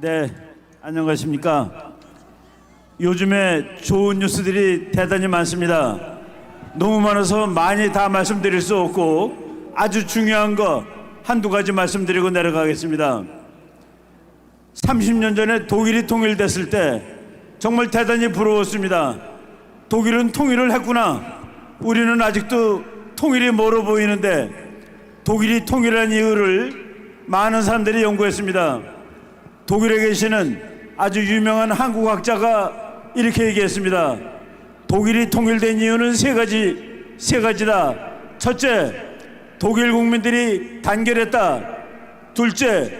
네, 안녕하십니까. 요즘에 좋은 뉴스들이 대단히 많습니다. 너무 많아서 많이 다 말씀드릴 수 없고 아주 중요한 거 한두 가지 말씀드리고 내려가겠습니다. 30년 전에 독일이 통일됐을 때 정말 대단히 부러웠습니다. 독일은 통일을 했구나. 우리는 아직도 통일이 멀어 보이는데 독일이 통일한 이유를 많은 사람들이 연구했습니다. 독일에 계시는 아주 유명한 한국학자가 이렇게 얘기했습니다. 독일이 통일된 이유는 세 가지, 세 가지다. 첫째, 독일 국민들이 단결했다. 둘째,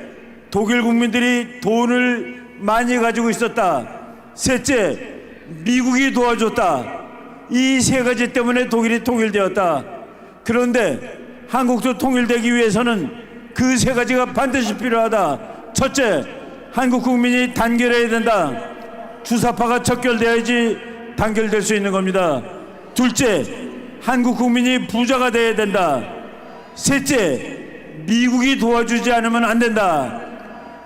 독일 국민들이 돈을 많이 가지고 있었다. 셋째, 미국이 도와줬다. 이 세 가지 때문에 독일이 통일되었다. 그런데 한국도 통일되기 위해서는 그 세 가지가 반드시 필요하다. 첫째, 한국 국민이 단결해야 된다. 주사파가 척결돼야지 단결될 수 있는 겁니다. 둘째, 한국 국민이 부자가 돼야 된다. 셋째, 미국이 도와주지 않으면 안 된다.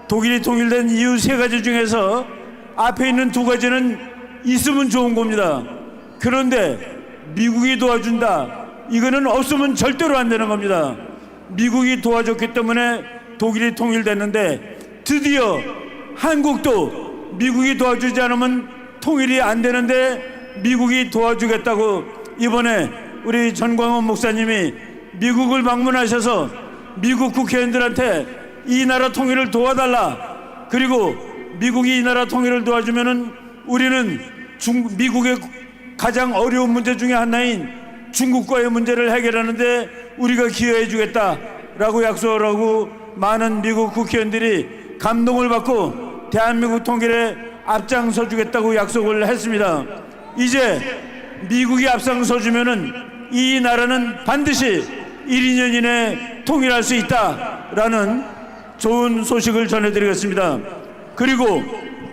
독일이 통일된 이유 세 가지 중에서 앞에 있는 두 가지는 있으면 좋은 겁니다. 그런데 미국이 도와준다. 이거는 없으면 절대로 안 되는 겁니다. 미국이 도와줬기 때문에 독일이 통일됐는데 드디어 한국도 미국이 도와주지 않으면 통일이 안 되는데 미국이 도와주겠다고 이번에 우리 전광훈 목사님이 미국을 방문하셔서 미국 국회의원들한테 이 나라 통일을 도와달라. 그리고 미국이 이 나라 통일을 도와주면은 우리는 중, 미국의 가장 어려운 문제 중에 하나인 중국과의 문제를 해결하는데 우리가 기여해 주겠다라고 약속을 하고 많은 미국 국회의원들이 감동을 받고 대한민국 통일에 앞장서 주겠다고 약속을 했습니다. 이제 미국이 앞장서 주면은 이 나라는 반드시 1, 2년 이내 통일할 수 있다라는 좋은 소식을 전해드리겠습니다. 그리고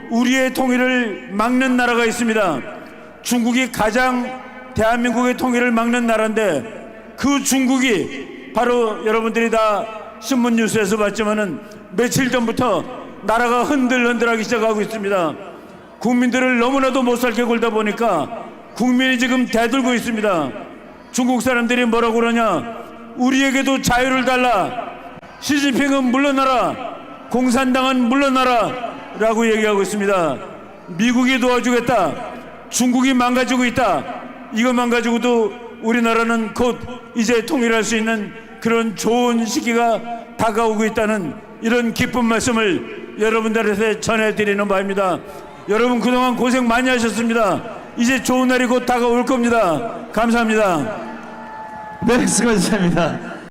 우리의 통일을 막는 나라가 있습니다. 중국이 가장 대한민국의 통일을 막는 나라인데 그 중국이 바로 여러분들이 다 신문 뉴스에서 봤지만은 며칠 전부터 나라가 흔들흔들하기 시작하고 있습니다. 국민들을 너무나도 못 살게 굴다 보니까 국민이 지금 대들고 있습니다. 중국 사람들이 뭐라고 그러냐? 우리에게도 자유를 달라. 시진핑은 물러나라. 공산당은 물러나라. 라고 얘기하고 있습니다. 미국이 도와주겠다. 중국이 망가지고 있다. 이것만 가지고도 우리나라는 곧 이제 통일할 수 있는 그런 좋은 시기가 다가오고 있다는 이런 기쁜 말씀을 여러분들한테 전해드리는 바입니다. 여러분 그동안 고생 많이 하셨습니다. 이제 좋은 날이 곧 다가올 겁니다. 감사합니다. 네, 수고하셨습니다.